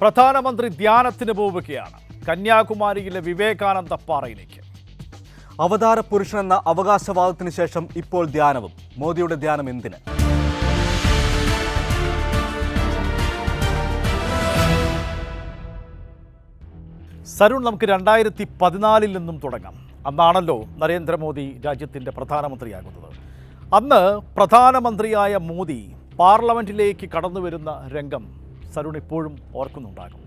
പ്രധാനമന്ത്രി ധ്യാനത്തിന് പോവുകയാണ്. കന്യാകുമാരിയിലെ വിവേകാനന്ദ പാറയിലേക്ക്. അവതാര പുരുഷൻ എന്ന അവകാശവാദത്തിന് ശേഷം ഇപ്പോൾ ധ്യാനവും. മോദിയുടെ ധ്യാനം എന്തിന്? സരുൺ നമുക്ക് രണ്ടായിരത്തി പതിനാലിൽ നിന്നും തുടങ്ങാം. അന്നാണല്ലോ നരേന്ദ്രമോദി രാജ്യത്തിന്റെ പ്രധാനമന്ത്രിയാകുന്നത്. അന്ന് പ്രധാനമന്ത്രിയായ മോദി പാർലമെന്റിലേക്ക് കടന്നു വരുന്ന രംഗം സരുൺ ഇപ്പോഴും ഓർക്കുന്നുണ്ടാകും.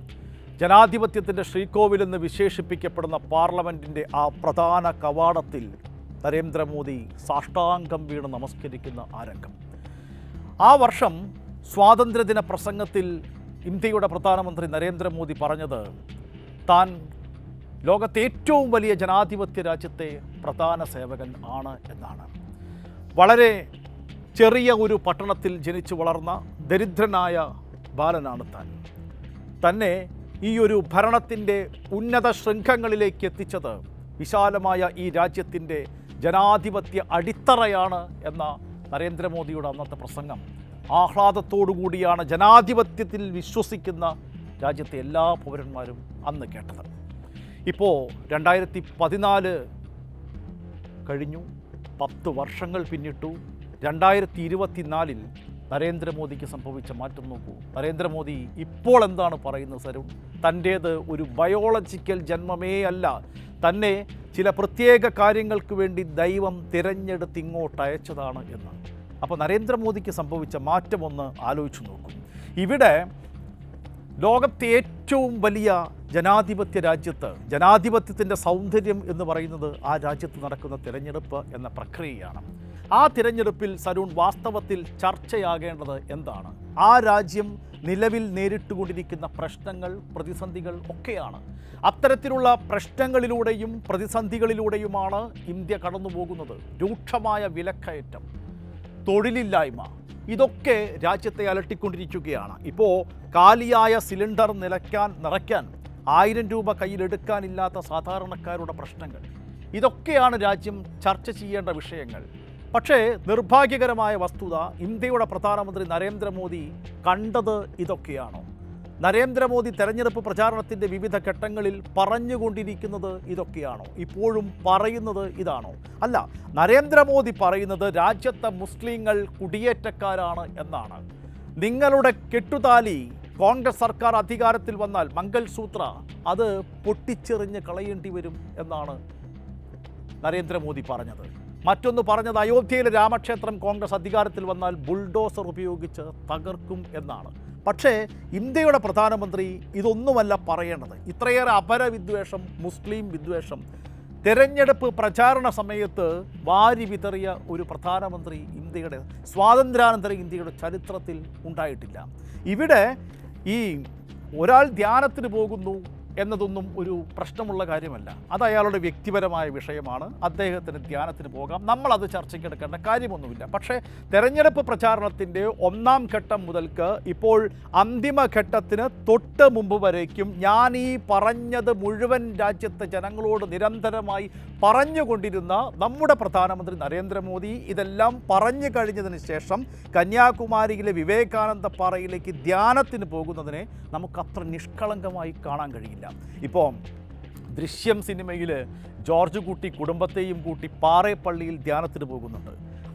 ജനാധിപത്യത്തിന്റെ ശ്രീകോവിലെന്ന് വിശേഷിപ്പിക്കപ്പെടുന്ന പാർലമെന്റിന്റെ ആ പ്രധാന കവാടത്തിൽ നരേന്ദ്രമോദി സാഷ്ടാംഗം വീണ് നമസ്കരിക്കുന്ന ആ രംഗം. ആ വർഷം സ്വാതന്ത്ര്യദിന പ്രസംഗത്തിൽ ഇന്ത്യയുടെ പ്രധാനമന്ത്രി നരേന്ദ്രമോദി പറഞ്ഞത് താൻ ലോകത്തെ ഏറ്റവും വലിയ ജനാധിപത്യ രാജ്യത്തെ പ്രധാന സേവകൻ ആണ് എന്നാണ്. വളരെ ചെറിയ ഒരു പട്ടണത്തിൽ ജനിച്ചു വളർന്ന ദരിദ്രനായ ബാലനാണ് താൻ. തന്നെ ഈ ഒരു ഭരണത്തിന്റെ ഉന്നത ശൃംഖങ്ങളിലേക്ക് എത്തിച്ചത് വിശാലമായ ഈ രാജ്യത്തിന്റെ ജനാധിപത്യ അടിത്തറയാണ് എന്ന നരേന്ദ്രമോദിയുടെ അന്നത്തെ പ്രസംഗം. ആഹ്ലാദത്തോടു കൂടിയാണ് ജനാധിപത്യത്തിൽ വിശ്വസിക്കുന്ന രാജ്യത്തെ എല്ലാ പൗരന്മാരും അന്ന് കേട്ടത്. ഇപ്പോൾ രണ്ടായിരത്തി പതിനാല് കഴിഞ്ഞു പത്ത് വർഷങ്ങൾ പിന്നിട്ടു. രണ്ടായിരത്തി ഇരുപത്തിനാലിൽ നരേന്ദ്രമോദിക്ക് സംഭവിച്ച മാറ്റം നോക്കൂ. നരേന്ദ്രമോദി ഇപ്പോൾ എന്താണ് പറയുന്നത് സരുൺ? തന്റേത് ഒരു ബയോളജിക്കൽ ജന്മമേ അല്ല. തന്നെ ചില പ്രത്യേക കാര്യങ്ങൾക്ക് വേണ്ടി ദൈവം തിരഞ്ഞെടുത്ത് ഇങ്ങോട്ട് അയച്ചതാണ് എന്ന് അപ്പോൾ നരേന്ദ്രമോദിക്ക് സംഭവിച്ച മാറ്റമൊന്ന് ആലോചിച്ചു നോക്കും. ഇവിടെ ലോകത്തെ ഏറ്റവും വലിയ ജനാധിപത്യ രാജ്യത്ത് ജനാധിപത്യത്തിന്റെ സൗന്ദര്യം എന്ന് പറയുന്നത് ആ രാജ്യത്ത് നടക്കുന്ന തിരഞ്ഞെടുപ്പ് എന്ന പ്രക്രിയയാണ്. ആ തിരഞ്ഞെടുപ്പിൽ സരൂൺ വാസ്തവത്തിൽ ചർച്ചയാകേണ്ടത് എന്താണ്? ആ രാജ്യം നിലവിൽ നേരിട്ടുകൊണ്ടിരിക്കുന്ന പ്രശ്നങ്ങൾ പ്രതിസന്ധികൾ ഒക്കെയാണ്. അത്തരത്തിലുള്ള പ്രശ്നങ്ങളിലൂടെയും പ്രതിസന്ധികളിലൂടെയുമാണ് ഇന്ത്യ കടന്നുപോകുന്നത്. രൂക്ഷമായ വിലക്കയറ്റം തൊഴിലില്ലായ്മ ഇതൊക്കെ രാജ്യത്തെ അലട്ടിക്കൊണ്ടിരിക്കുകയാണ്. ഇപ്പോൾ കാലിയായ സിലിണ്ടർ നിലയ്ക്കാൻ നിറയ്ക്കാൻ ആയിരം രൂപ കയ്യിലെടുക്കാനില്ലാത്ത സാധാരണക്കാരുടെ പ്രശ്നങ്ങൾ. ഇതൊക്കെയാണ് രാജ്യം ചർച്ച ചെയ്യേണ്ട വിഷയങ്ങൾ. പക്ഷേ നിർഭാഗ്യകരമായ വസ്തുത ഇന്ത്യയുടെ പ്രധാനമന്ത്രി നരേന്ദ്രമോദി കണ്ടത് ഇതൊക്കെയാണോ. നരേന്ദ്രമോദി തെരഞ്ഞെടുപ്പ് പ്രചാരണത്തിന്റെ വിവിധ ഘട്ടങ്ങളിൽ പറഞ്ഞുകൊണ്ടിരിക്കുന്നത് ഇതൊക്കെയാണോ? ഇപ്പോഴും പറയുന്നത് ഇതാണോ? അല്ല നരേന്ദ്രമോദി പറയുന്നത് രാജ്യത്തെ മുസ്ലിങ്ങൾ കുടിയേറ്റക്കാരാണ് എന്നാണ്. നിങ്ങളുടെ കെട്ടുതാലി കോൺഗ്രസ് സർക്കാർ അധികാരത്തിൽ വന്നാൽ മംഗൾസൂത്ര അത് പൊട്ടിച്ചെറിഞ്ഞ് കളയേണ്ടി വരും എന്നാണ് നരേന്ദ്രമോദി പറഞ്ഞത്. മറ്റൊന്ന് പറഞ്ഞത് അയോധ്യയിലെ രാമക്ഷേത്രം കോൺഗ്രസ് അധികാരത്തിൽ വന്നാൽ ബുൾഡോസർ ഉപയോഗിച്ച് തകർക്കും എന്നാണ്. പക്ഷേ ഇന്ത്യയുടെ പ്രധാനമന്ത്രി ഇതൊന്നുമല്ല പറയേണ്ടത്. ഇത്രയേറെ അപരവിദ്വേഷം മുസ്ലിം വിദ്വേഷം തെരഞ്ഞെടുപ്പ് പ്രചാരണ സമയത്ത് വാരി വിതറിയ ഒരു പ്രധാനമന്ത്രി ഇന്ത്യയുടെ സ്വാതന്ത്ര്യാനന്തര ഇന്ത്യയുടെ ചരിത്രത്തിൽ ഉണ്ടായിട്ടില്ല. ഇവിടെ ഈ ഒരാൾ ധ്യാനത്തിന് പോകുന്നു എന്നതൊന്നും ഒരു പ്രശ്നമുള്ള കാര്യമല്ല. അത് അയാളുടെ വ്യക്തിപരമായ വിഷയമാണ്. അദ്ദേഹത്തിന് ധ്യാനത്തിന് പോകാം. നമ്മളത് ചർച്ചയ്ക്കെടുക്കേണ്ട കാര്യമൊന്നുമില്ല. പക്ഷേ തെരഞ്ഞെടുപ്പ് പ്രചാരണത്തിന്റെ ഒന്നാം ഘട്ടം മുതൽക്ക് ഇപ്പോൾ അന്തിമഘട്ടത്തിന് തൊട്ട് മുമ്പ് വരേക്കും ഞാൻ ഈ പറഞ്ഞത് മുഴുവൻ രാജ്യത്തെ ജനങ്ങളോട് നിരന്തരമായി പറഞ്ഞുകൊണ്ടിരുന്ന നമ്മുടെ പ്രധാനമന്ത്രി നരേന്ദ്രമോദി ഇതെല്ലാം പറഞ്ഞു കഴിഞ്ഞതിന് ശേഷം കന്യാകുമാരിയിലെ വിവേകാനന്ദ പാറയിലേക്ക് ധ്യാനത്തിന് പോകുന്നതിനെ നമുക്കത്ര നിഷ്കളങ്കമായി കാണാൻ കഴിയില്ല. ഇപ്പോൾ ദൃശ്യം സിനിമയിൽ ജോർജ് കുട്ടി കുടുംബത്തെയും കൂട്ടി പാറേപ്പള്ളിയിൽ ധ്യാനത്തിന് പോകുന്നുണ്ട്.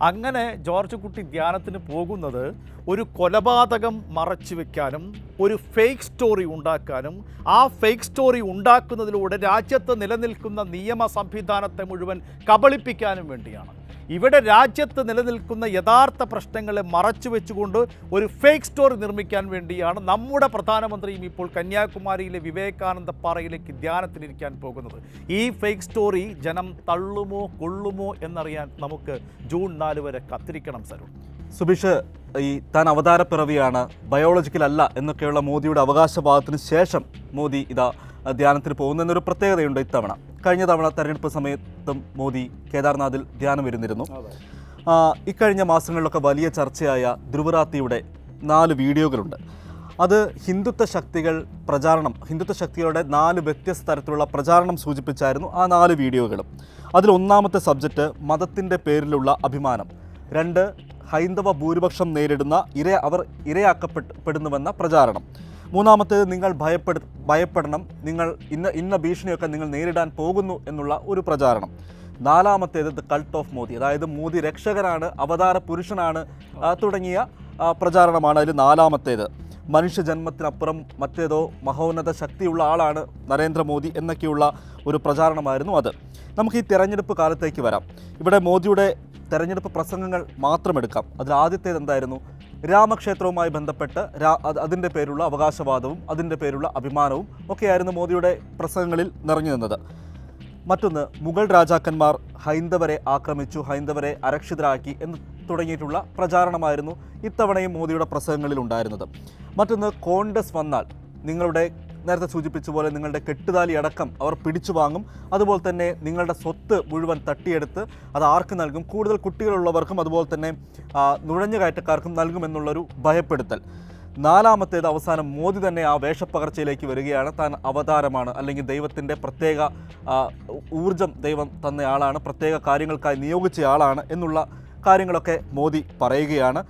അങ്ങനെ ജോർജ് കുട്ടി ധ്യാനത്തിന് പോകുന്നത് ഒരു കൊലപാതകം മറച്ചു വെക്കാനും ഒരു ഫേക്ക് സ്റ്റോറി ഉണ്ടാക്കാനും ആ ഫേക്ക് സ്റ്റോറി ഉണ്ടാക്കുന്നതിലൂടെ രാജ്യത്ത് നിലനിൽക്കുന്ന നിയമ സംവിധാനത്തെ മുഴുവൻ കബളിപ്പിക്കാനും വേണ്ടിയാണ്. ഇവിടെ രാജ്യത്ത് നിലനിൽക്കുന്ന യഥാർത്ഥ പ്രശ്നങ്ങളെ മറച്ചു വെച്ചുകൊണ്ട് ഒരു ഫേക്ക് സ്റ്റോറി നിർമ്മിക്കാൻ വേണ്ടിയാണ് നമ്മുടെ പ്രധാനമന്ത്രിയും ഇപ്പോൾ കന്യാകുമാരിയിലെ വിവേകാനന്ദ പാറയിലേക്ക് ധ്യാനത്തിനിരിക്കാൻ പോകുന്നത്. ഈ ഫേക്ക് സ്റ്റോറി ജനം തള്ളുമോ കൊള്ളുമോ എന്നറിയാൻ നമുക്ക് ജൂൺ നാല് വരെ കത്തിരിക്കണം സരു സുബിഷ് ഈ താൻ അവതാരപ്പിറവിയാണ് ബയോളജിക്കൽ അല്ല എന്നൊക്കെയുള്ള മോദിയുടെ അവകാശവാദത്തിന് ശേഷം മോദി ഇതാ ധ്യാനത്തിന് പോകുന്നതിനൊരു പ്രത്യേകതയുണ്ട് ഇത്തവണ. കഴിഞ്ഞ തവണ തെരഞ്ഞെടുപ്പ് സമയത്തും മോദി കേദാർനാഥിൽ ധ്യാനം ഇരുന്നിരുന്നു. ആ, ഇക്കഴിഞ്ഞ മാസങ്ങളിലൊക്കെ വലിയ ചർച്ചയായ ധ്രുവറാത്തിയുടെ നാല് വീഡിയോകളുണ്ട്. അത് ഹിന്ദുത്വ ശക്തികൾ പ്രചാരണം ഹിന്ദുത്വ ശക്തികളുടെ നാല് വ്യത്യസ്ത തരത്തിലുള്ള പ്രചാരണം സൂചിപ്പിച്ചായിരുന്നു ആ നാല് വീഡിയോകളും. അതിൽ ഒന്നാമത്തെ സബ്ജക്റ്റ് മതത്തിന്റെ പേരിലുള്ള അഭിമാനം. രണ്ട് ഹൈന്ദവ ഭൂരിപക്ഷം നേരിടുന്ന ഇര അവർ ഇരയാക്കപ്പെട്ട് പ്രചാരണം. മൂന്നാമത്തേത് നിങ്ങൾ ഭയപ്പെടു ഭയപ്പെടണം. നിങ്ങൾ ഇന്ന ഇന്ന ഭീഷണിയൊക്കെ നിങ്ങൾ നേരിടാൻ പോകുന്നു എന്നുള്ള ഒരു പ്രചാരണം. നാലാമത്തേത് ദ കൾട്ട് ഓഫ് മോദി. അതായത് മോദി രക്ഷകനാണ് അവതാര പുരുഷനാണ് തുടങ്ങിയ പ്രചാരണമാണ് അതിൽ നാലാമത്തേത്. മനുഷ്യജന്മത്തിനപ്പുറം മറ്റേതോ മഹോന്നത ശക്തിയുള്ള ആളാണ് നരേന്ദ്രമോദി എന്നൊക്കെയുള്ള ഒരു പ്രചാരണമായിരുന്നു അത്. നമുക്ക് ഈ തെരഞ്ഞെടുപ്പ് കാലത്തേക്ക് വരാം. ഇവിടെ മോദിയുടെ തെരഞ്ഞെടുപ്പ് പ്രസംഗങ്ങൾ മാത്രം എടുക്കാം. അതിൽ ആദ്യത്തേത് എന്തായിരുന്നു? രാമക്ഷേത്രവുമായി ബന്ധപ്പെട്ട് അതിന്റെ പേരുള്ള അവകാശവാദവും അതിന്റെ പേരുള്ള അഭിമാനവും ഒക്കെയായിരുന്നു മോദിയുടെ പ്രസംഗങ്ങളിൽ നിറഞ്ഞു നിന്നത്. മറ്റൊന്ന് മുഗൾ രാജാക്കന്മാർ ഹൈന്ദവരെ ആക്രമിച്ചു ഹൈന്ദവരെ അരക്ഷിതരാക്കി എന്ന് തുടങ്ങിയിട്ടുള്ള പ്രചാരണമായിരുന്നു ഇത്തവണയും മോദിയുടെ പ്രസംഗങ്ങളിൽ ഉണ്ടായിരുന്നത് മറ്റൊന്ന് കോൺഗ്രസ് വന്നാൽ നിങ്ങളുടെ നേരത്തെ സൂചിപ്പിച്ച പോലെ നിങ്ങളുടെ കെട്ടുതാലി അടക്കം അവർ പിടിച്ചു വാങ്ങും. അതുപോലെ തന്നെ നിങ്ങളുടെ സ്വത്ത് മുഴുവൻ തട്ടിയെടുത്ത് അത് ആർക്ക് നൽകും? കൂടുതൽ കുട്ടികളുള്ളവർക്കും അതുപോലെ തന്നെ നുഴഞ്ഞുകയറ്റക്കാർക്കും നൽകുമെന്നുള്ളൊരു ഭയപ്പെടുത്തൽ. നാലാമത്തേത് അവസാനം മോദി തന്നെ ആ വേഷപ്പകർച്ചയിലേക്ക് വരികയാണ്. താൻ അവതാരമാണ്. അല്ലെങ്കിൽ ദൈവത്തിന്റെ പ്രത്യേക ഊർജം ദൈവം തന്നയാളാണ് പ്രത്യേക കാര്യങ്ങൾക്കായി നിയോഗിച്ചയാളാണ് എന്നുള്ള കാര്യങ്ങളൊക്കെ മോദി പറയുകയാണ്.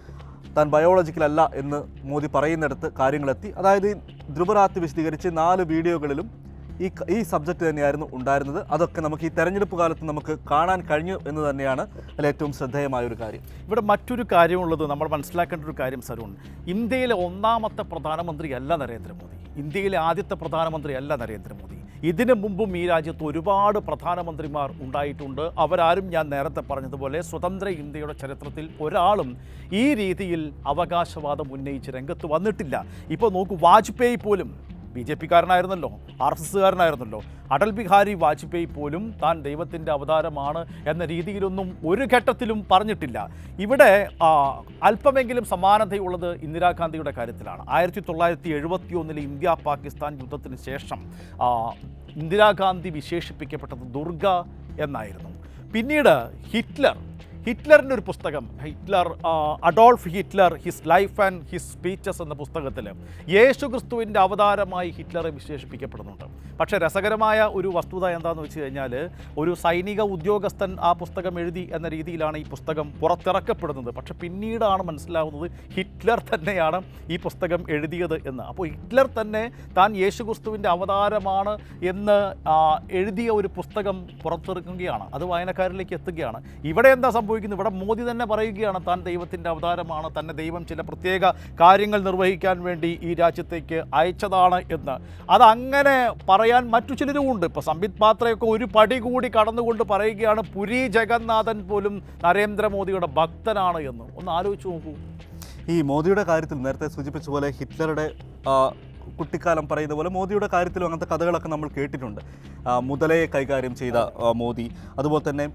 താൻ ബയോളജിക്കലല്ല എന്ന് മോദി പറയുന്നിടത്ത് കാര്യങ്ങളെത്തി. അതായത് ധ്രുവറാത്തി വിശദീകരിച്ച് നാല് വീഡിയോകളിലും ഈ ഈ സബ്ജക്റ്റ് തന്നെയായിരുന്നു ഉണ്ടായിരുന്നത്. അതൊക്കെ നമുക്ക് ഈ തെരഞ്ഞെടുപ്പ് കാലത്ത് നമുക്ക് കാണാൻ കഴിഞ്ഞു എന്ന് തന്നെയാണ് അതിൽ ഏറ്റവും ശ്രദ്ധേയമായ ഒരു കാര്യം. ഇവിടെ മറ്റൊരു കാര്യമുള്ളത് നമ്മൾ മനസ്സിലാക്കേണ്ട ഒരു കാര്യം സരുൺ. ഇന്ത്യയിലെ ഒന്നാമത്തെ പ്രധാനമന്ത്രി പ്രധാനമന്ത്രിയല്ല നരേന്ദ്രമോദി. ഇന്ത്യയിലെ ആദ്യത്തെ പ്രധാനമന്ത്രി പ്രധാനമന്ത്രിയല്ല നരേന്ദ്രമോദി. ഇതിനു മുമ്പും ഈ രാജ്യത്ത് ഒരുപാട് പ്രധാനമന്ത്രിമാർ ഉണ്ടായിട്ടുണ്ട്. അവരാരും ഞാൻ നേരത്തെ പറഞ്ഞതുപോലെ സ്വതന്ത്ര ഇന്ത്യയുടെ ചരിത്രത്തിൽ ഒരാളും ഈ രീതിയിൽ അവകാശവാദം ഉന്നയിച്ച് രംഗത്ത് വന്നിട്ടില്ല. ഇപ്പോൾ നോക്കൂ വാജ്പേയി പോലും ബി ജെ പിക്കാരനായിരുന്നല്ലോ ആർ എസ് എസ്സുകാരനായിരുന്നല്ലോ. അടൽ ബിഹാരി വാജ്പേയി പോലും താൻ ദൈവത്തിന്റെ അവതാരമാണ് എന്ന രീതിയിലൊന്നും ഒരു ഘട്ടത്തിലും പറഞ്ഞിട്ടില്ല. ഇവിടെ അല്പമെങ്കിലും സമാനതയുള്ളത് ഇന്ദിരാഗാന്ധിയുടെ കാര്യത്തിലാണ്. ആയിരത്തി തൊള്ളായിരത്തി എഴുപത്തി ഒന്നിലെ ഇന്ത്യ പാകിസ്ഥാൻ യുദ്ധത്തിന് ശേഷം ഇന്ദിരാഗാന്ധി വിശേഷിപ്പിക്കപ്പെട്ടത് ദുർഗ എന്നായിരുന്നു. പിന്നീട് ഹിറ്റ്ലർ ഹിറ്റ്ലറിന്റെ ഒരു പുസ്തകം. Hitler Adolf Hitler his life and his speeches എന്ന പുസ്തകത്തിൽ യേശു ക്രിസ്തുവിന്റെ അവതാരമായി ഹിറ്റ്ലറെ വിശേഷിപ്പിക്കപ്പെടുന്നുണ്ട്. പക്ഷേ രസകരമായ ഒരു വസ്തുത എന്താണെന്ന് വെച്ച് കഴിഞ്ഞാൽ ഒരു സൈനിക ഉദ്യോഗസ്ഥൻ ആ പുസ്തകം എഴുതി എന്ന രീതിയിലാണ് ഈ പുസ്തകം പുറത്തിറക്കപ്പെടുന്നത്. പക്ഷെ പിന്നീടാണ് മനസ്സിലാവുന്നത് ഹിറ്റ്ലർ തന്നെയാണ് ഈ പുസ്തകം എഴുതിയത് എന്ന്. അപ്പോൾ ഹിറ്റ്ലർ തന്നെ താൻ യേശു ക്രിസ്തുവിന്റെ അവതാരമാണ് എന്ന് എഴുതിയ ഒരു പുസ്തകം പുറത്തിറക്കുകയാണ്. അത് വായനക്കാരിലേക്ക് എത്തുകയാണ്. ഇവിടെ എന്താ സംഭവിക്കുന്നത് ഇവിടെ മോദി തന്നെ പറയുകയാണ് താൻ ദൈവത്തിന്റെ അവതാരമാണ്. തന്നെ ദൈവം ചില പ്രത്യേക കാര്യങ്ങൾ നിർവഹിക്കാൻ വേണ്ടി ഈ രാജ്യത്തേക്ക് അയച്ചതാണ് എന്ന്. അതങ്ങനെ പറയാൻ മറ്റു ചിലരും ഉണ്ട്. ഇപ്പോൾ സംബിത് പാത്രയൊക്കെ ഒരു പടി കൂടി കടന്നുകൊണ്ട് പറയുകയാണ് പുരി ജഗന്നാഥൻ പോലും നരേന്ദ്രമോദിയുടെ ഭക്തനാണ് എന്ന്. ഒന്ന് ആലോചിച്ച് നോക്കൂ. ഈ മോദിയുടെ കാര്യത്തിൽ നേരത്തെ സൂചിപ്പിച്ച പോലെ ഹിറ്റ്ലറുടെ കുട്ടിക്കാലം പറയുന്ന പോലെ മോദിയുടെ കാര്യത്തിലും അങ്ങനത്തെ കഥകളൊക്കെ നമ്മൾ കേട്ടിട്ടുണ്ട്. മുതലയെ കൈകാര്യം ചെയ്ത മോദി. അതുപോലെ തന്നെ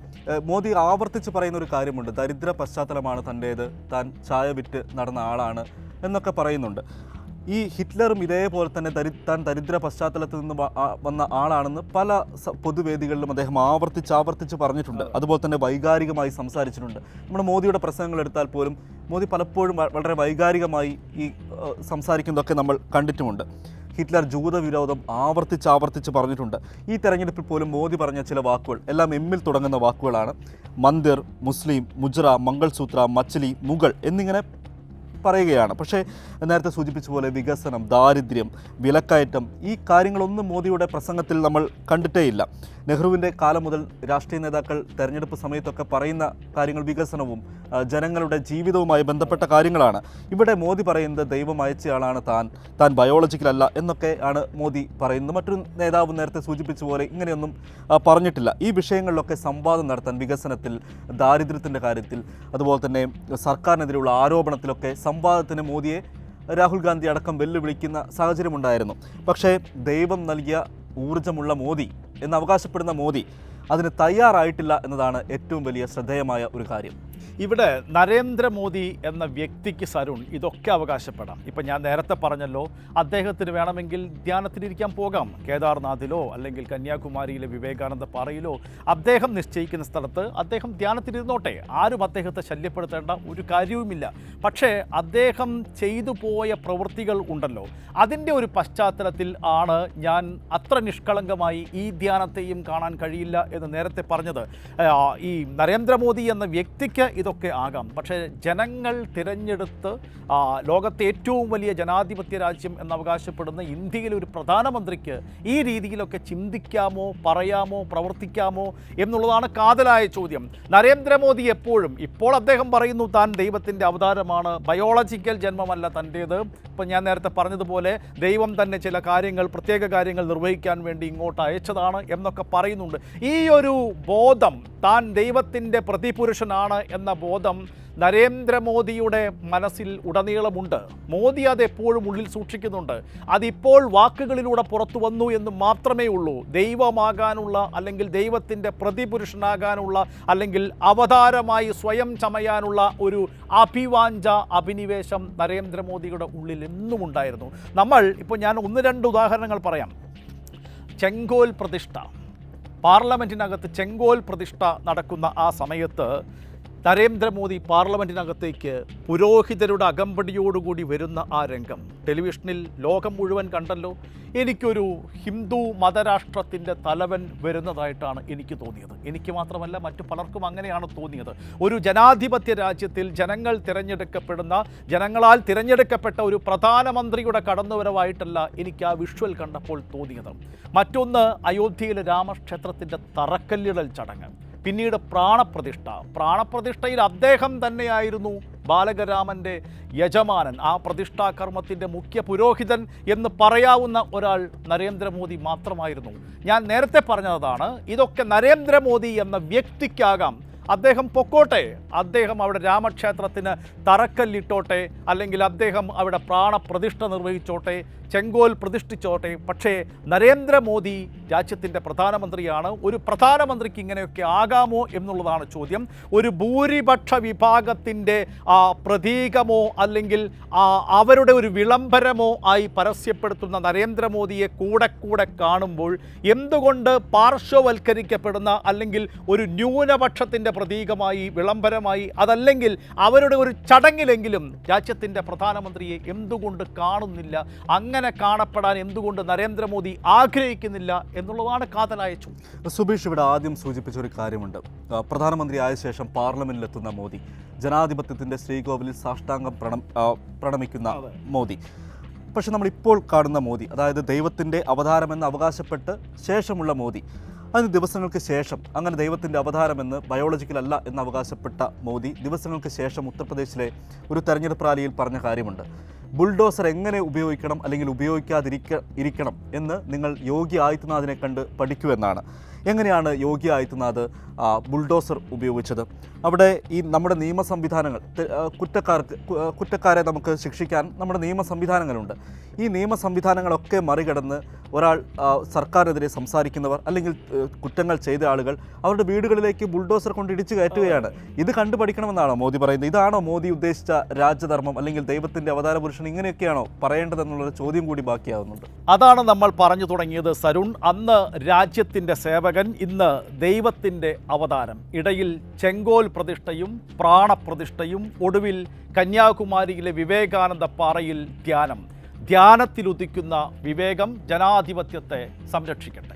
മോദി ആവർത്തിച്ച് പറയുന്ന ഒരു കാര്യമുണ്ട്. ദരിദ്ര പശ്ചാത്തലമാണ് തന്റേത്. താൻ ചായ വിറ്റ് നടന്ന ആളാണ് എന്നൊക്കെ പറയുന്നുണ്ട്. ഈ ഹിറ്റ്ലറും ഇതേപോലെ തന്നെ ദരി താൻ ദരിദ്ര പശ്ചാത്തലത്തിൽ നിന്ന് വന്ന ആളാണെന്ന് പല പൊതുവേദികളിലും അദ്ദേഹം ആവർത്തിച്ച് ആവർത്തിച്ച് പറഞ്ഞിട്ടുണ്ട്. അതുപോലെ തന്നെ വൈകാരികമായി സംസാരിച്ചിട്ടുണ്ട്. നമ്മുടെ മോദിയുടെ പ്രസംഗങ്ങൾ എടുത്താൽ പോലും മോദി പലപ്പോഴും വളരെ വൈകാരികമായി ഈ സംസാരിക്കുന്നതൊക്കെ നമ്മൾ കണ്ടിട്ടുമുണ്ട്. ഹിറ്റ്ലർ ജൂതവിരോധം ആവർത്തിച്ച് ആവർത്തിച്ച് പറഞ്ഞിട്ടുണ്ട്. ഈ തെരഞ്ഞെടുപ്പിൽ പോലും മോദി പറഞ്ഞ ചില വാക്കുകൾ എല്ലാം എമ്മിൽ തുടങ്ങുന്ന വാക്കുകളാണ്. മന്ദിർ മുസ്ലിം മുജ്ര മംഗൾസൂത്ര മച്ചിലി മുഗൾ എന്നിങ്ങനെ പറയുകയാണ്. പക്ഷേ നേരത്തെ സൂചിപ്പിച്ച പോലെ വികസനം ദാരിദ്ര്യം വിലക്കയറ്റം ഈ കാര്യങ്ങളൊന്നും മോദിയുടെ പ്രസംഗത്തിൽ നമ്മൾ കണ്ടിട്ടേയില്ല. നെഹ്റുവിന്റെ കാലം മുതൽ രാഷ്ട്രീയ നേതാക്കൾ തെരഞ്ഞെടുപ്പ് സമയത്തൊക്കെ പറയുന്ന കാര്യങ്ങൾ വികസനവും ജനങ്ങളുടെ ജീവിതവുമായി ബന്ധപ്പെട്ട കാര്യങ്ങളാണ്. ഇവിടെ മോദി പറയുന്നത് ദൈവം അയച്ചയാളാണ് താൻ താൻ ബയോളജിക്കലല്ല എന്നൊക്കെ ആണ് മോദി പറയുന്നത്. മറ്റൊരു നേതാവ് നേരത്തെ സൂചിപ്പിച്ച പോലെ ഇങ്ങനെയൊന്നും പറഞ്ഞിട്ടില്ല. ഈ വിഷയങ്ങളിലൊക്കെ സംവാദം നടത്താൻ വികസനത്തിൽ ദാരിദ്ര്യത്തിന്റെ കാര്യത്തിൽ അതുപോലെ തന്നെ സർക്കാരിനെതിരെയുള്ള ആരോപണത്തിലൊക്കെ സംവാദത്തിന് മോദിയെ രാഹുൽ ഗാന്ധി അടക്കം വെല്ലുവിളിക്കുന്ന സാഹചര്യമുണ്ടായിരുന്നു. പക്ഷേ ദൈവം നൽകിയ ഊർജമുള്ള മോദി എന്ന് അവകാശപ്പെടുന്ന മോദി അതിന് തയ്യാറായിട്ടില്ല എന്നതാണ് ഏറ്റവും വലിയ ശ്രദ്ധേയമായ ഒരു കാര്യം. ഇവിടെ നരേന്ദ്രമോദി എന്ന വ്യക്തിക്ക് സരുൺ ഇതൊക്കെ അവകാശപ്പെടാം. ഇപ്പം ഞാൻ നേരത്തെ പറഞ്ഞല്ലോ അദ്ദേഹത്തിന് വേണമെങ്കിൽ ധ്യാനത്തിനിരിക്കാൻ പോകാം. കേദാർനാഥിലോ അല്ലെങ്കിൽ കന്യാകുമാരിയിലെ വിവേകാനന്ദ പാറയിലോ അദ്ദേഹം നിശ്ചയിക്കുന്ന സ്ഥലത്ത് അദ്ദേഹം ധ്യാനത്തിനിരുന്നോട്ടെ. ആരും അദ്ദേഹത്തെ ശല്യപ്പെടുത്തേണ്ട ഒരു കാര്യവുമില്ല. പക്ഷേ അദ്ദേഹം ചെയ്തു പോയ പ്രവൃത്തികൾ ഉണ്ടല്ലോ. അതിന്റെ ഒരു പശ്ചാത്തലത്തിൽ ആണ് ഞാൻ അത്ര നിഷ്കളങ്കമായി ഈ ധ്യാനത്തെയും കാണാൻ കഴിയില്ല എന്ന് നേരത്തെ പറഞ്ഞത്. ഈ നരേന്ദ്രമോദി എന്ന വ്യക്തിക്ക് ഇതൊക്കെ ആകാം. പക്ഷേ ജനങ്ങൾ തിരഞ്ഞെടുത്ത് ലോകത്തെ ഏറ്റവും വലിയ ജനാധിപത്യ രാജ്യം എന്ന് അവകാശപ്പെടുന്ന ഇന്ത്യയിലെ ഒരു പ്രധാനമന്ത്രിക്ക് ഈ രീതിയിലൊക്കെ ചിന്തിക്കാമോ പറയാമോ പ്രവർത്തിക്കാമോ എന്നുള്ളതാണ് കാതലായ ചോദ്യം. നരേന്ദ്രമോദി എപ്പോഴും ഇപ്പോൾ അദ്ദേഹം പറയുന്നു താൻ ദൈവത്തിന്റെ അവതാരമാണ്. ബയോളജിക്കൽ ജന്മമല്ല തന്റേത്. ഇപ്പം ഞാൻ നേരത്തെ പറഞ്ഞതുപോലെ ദൈവം തന്നെ ചില കാര്യങ്ങൾ പ്രത്യേക കാര്യങ്ങൾ നിർവഹിക്കാൻ വേണ്ടി ഇങ്ങോട്ട് അയച്ചതാണ് എന്നൊക്കെ പറയുന്നുണ്ട്. ഈ ഒരു ബോധം താൻ ദൈവത്തിന്റെ പ്രതിപുരുഷനാണ് എന്ന ബോധം നരേന്ദ്രമോദിയുടെ മനസ്സിൽ ഉടനീളമുണ്ട്. മോദി അത് എപ്പോഴും ഉള്ളിൽ സൂക്ഷിക്കുന്നുണ്ട്. അതിപ്പോൾ വാക്കുകളിലൂടെ പുറത്തു വന്നു എന്ന് മാത്രമേ ഉള്ളൂ. ദൈവമാകാനുള്ള അല്ലെങ്കിൽ ദൈവത്തിന്റെ പ്രതിപുരുഷനാകാനുള്ള അല്ലെങ്കിൽ അവതാരമായി സ്വയം ചമയാനുള്ള ഒരു അഭിവാഞ്ച അഭിനിവേശം നരേന്ദ്രമോദിയുടെ ഉള്ളിൽ എന്നും ഉണ്ടായിരുന്നു. നമ്മൾ ഇപ്പോൾ ഞാൻ ഒന്ന് രണ്ട് ഉദാഹരണങ്ങൾ പറയാം. ചെങ്കോൽ പ്രതിഷ്ഠ. പാർലമെന്റിനകത്ത് ചെങ്കോൽ പ്രതിഷ്ഠ നടക്കുന്ന ആ സമയത്ത് നരേന്ദ്രമോദി പാർലമെന്റിനകത്തേക്ക് പുരോഹിതരുടെ അകമ്പടിയോടുകൂടി വരുന്ന ആ രംഗം. ടെലിവിഷനിൽ ലോകം മുഴുവൻ കണ്ടല്ലോ. എനിക്കൊരു ഹിന്ദു മതരാഷ്ട്രത്തിന്റെ തലവൻ വരുന്നതായിട്ടാണ് എനിക്ക് തോന്നിയത്. എനിക്ക് മാത്രമല്ല മറ്റു പലർക്കും അങ്ങനെയാണ് തോന്നിയത്. ഒരു ജനാധിപത്യ രാജ്യത്തിൽ ജനങ്ങൾ തിരഞ്ഞെടുക്കപ്പെടുന്ന ജനങ്ങളാൽ തിരഞ്ഞെടുക്കപ്പെട്ട ഒരു പ്രധാനമന്ത്രിയുടെ കടന്നുവരവായിട്ടല്ല എനിക്ക് ആ വിഷ്വൽ കണ്ടപ്പോൾ തോന്നിയത്. മറ്റൊന്ന് അയോധ്യയിലെ രാമക്ഷേത്രത്തിന്റെ തറക്കല്ലിടൽ ചടങ്ങ്. പിന്നീട് പ്രാണപ്രതിഷ്ഠ. പ്രാണപ്രതിഷ്ഠയിൽ അദ്ദേഹം തന്നെയായിരുന്നു ബാലകരാമന്റെ യജമാനൻ. ആ പ്രതിഷ്ഠാകർമ്മത്തിന്റെ മുഖ്യ പുരോഹിതൻ എന്ന് പറയാവുന്ന ഒരാൾ നരേന്ദ്രമോദി മാത്രമായിരുന്നു. ഞാൻ നേരത്തെ പറഞ്ഞതാണ് ഇതൊക്കെ നരേന്ദ്രമോദി എന്ന വ്യക്തിക്കാകാം അദ്ദേഹം പൊക്കോട്ടെ അദ്ദേഹം അവിടെ രാമക്ഷേത്രത്തിന് തറക്കല്ലിട്ടോട്ടെ അല്ലെങ്കിൽ അദ്ദേഹം അവിടെ പ്രാണപ്രതിഷ്ഠ നിർവഹിച്ചോട്ടെ ചെങ്കോൽ പ്രതിഷ്ഠിച്ചോട്ടെ. പക്ഷേ നരേന്ദ്രമോദി രാജ്യത്തിന്റെ പ്രധാനമന്ത്രിയാണ്. ഒരു പ്രധാനമന്ത്രിക്ക് ഇങ്ങനെയൊക്കെ ആകാമോ എന്നുള്ളതാണ് ചോദ്യം. ഒരു ഭൂരിപക്ഷ വിഭാഗത്തിന്റെ പ്രതീകമോ അല്ലെങ്കിൽ അവരുടെ ഒരു വിളംബരമോ ആയി പരസ്യപ്പെടുത്തുന്ന നരേന്ദ്രമോദിയെ കൂടെ കൂടെ കാണുമ്പോൾ എന്തുകൊണ്ട് പാർശ്വവൽക്കരിക്കപ്പെടുന്ന അല്ലെങ്കിൽ ഒരു ന്യൂനപക്ഷത്തിന്റെ പ്രതീകമായി വിളംബരമായി അതല്ലെങ്കിൽ അവരുടെ ഒരു ചടങ്ങിലെങ്കിലും രാജ്യത്തിന്റെ പ്രധാനമന്ത്രിയെ എന്തുകൊണ്ട് കാണുന്നില്ല അങ്ങനെ കാണപ്പെടാൻ എന്തുകൊണ്ട് നരേന്ദ്രമോദി ആഗ്രഹിക്കുന്നില്ല എന്നുള്ളതാണ് കാതലായ ചോദ്യം. സുബീഷ് ഇവിടെ ആദ്യം സൂചിപ്പിച്ച ഒരു കാര്യമുണ്ട്. പ്രധാനമന്ത്രി ആയ ശേഷം പാർലമെന്റിലെത്തുന്ന മോദി ജനാധിപത്യത്തിന്റെ ശ്രീകോവിലിൽ സാഷ്ടാംഗം പ്രണ പ്രണമിക്കുന്ന മോദി. പക്ഷെ നമ്മൾ ഇപ്പോൾ കാണുന്ന മോദി അതായത് ദൈവത്തിന്റെ അവതാരമെന്ന് അവകാശപ്പെട്ട് ശേഷമുള്ള മോദി അതിന് ദിവസങ്ങൾക്ക് ശേഷം അങ്ങനെ ദൈവത്തിന്റെ അവതാരമെന്ന് ബയോളജിക്കൽ അല്ല എന്ന് അവകാശപ്പെട്ട മോദി ദിവസങ്ങൾക്ക് ശേഷം ഉത്തർപ്രദേശിലെ ഒരു തെരഞ്ഞെടുപ്പ് റാലിയിൽ പറഞ്ഞ കാര്യമുണ്ട്. ബുൾഡോസർ എങ്ങനെ ഉപയോഗിക്കണം അല്ലെങ്കിൽ ഉപയോഗിക്കാതിരിക്ക ഇരിക്കണം എന്ന് നിങ്ങൾ യോഗി ആദിത്യനാഥിനെ കണ്ട് പഠിക്കൂ എന്നാണ് എങ്ങനെയാണ് യോഗി ആദിത്യനാഥ് ബുൾഡോസർ ഉപയോഗിച്ചത്? അവിടെ ഈ നമ്മുടെ നിയമ സംവിധാനങ്ങൾ കുറ്റക്കാർക്ക് കുറ്റക്കാരെ നമുക്ക് ശിക്ഷിക്കാൻ നമ്മുടെ നിയമ സംവിധാനങ്ങളുണ്ട്. ഈ നിയമ സംവിധാനങ്ങളൊക്കെ മറികടന്ന് ഒരാൾ സർക്കാരിനെതിരെ സംസാരിക്കുന്നവർ അല്ലെങ്കിൽ കുറ്റങ്ങൾ ചെയ്ത ആളുകൾ അവരുടെ വീടുകളിലേക്ക് ബുൾഡോസർ കൊണ്ട് ഇടിച്ചു കയറ്റുകയാണ്. ഇത് കണ്ടു പഠിക്കണമെന്നാണോ മോദി പറയുന്നത്? ഇതാണോ മോദി ഉദ്ദേശിച്ച രാജ്യധർമ്മം അല്ലെങ്കിൽ ദൈവത്തിന്റെ അവതാര പുരുഷൻ ഇങ്ങനെയൊക്കെയാണോ പറയേണ്ടതെന്നുള്ളൊരു ചോദ്യം കൂടി ബാക്കിയാവുന്നുണ്ട്. അതാണ് നമ്മൾ പറഞ്ഞു തുടങ്ങിയത് സരുൺ. അന്ന് രാജ്യത്തിന്റെ സേവകൻ ഇന്ന് ദൈവത്തിന്റെ അവതാരം. ഇടയിൽ ചെങ്കോൽ പ്രതിഷ്ഠയും പ്രാണപ്രതിഷ്ഠയും ഒടുവിൽ കന്യാകുമാരിയിലെ വിവേകാനന്ദ പാറയിൽ ധ്യാനം. ധ്യാനത്തിലുദിക്കുന്ന വിവേകം ജനാധിപത്യത്തെ സംരക്ഷിക്കട്ടെ.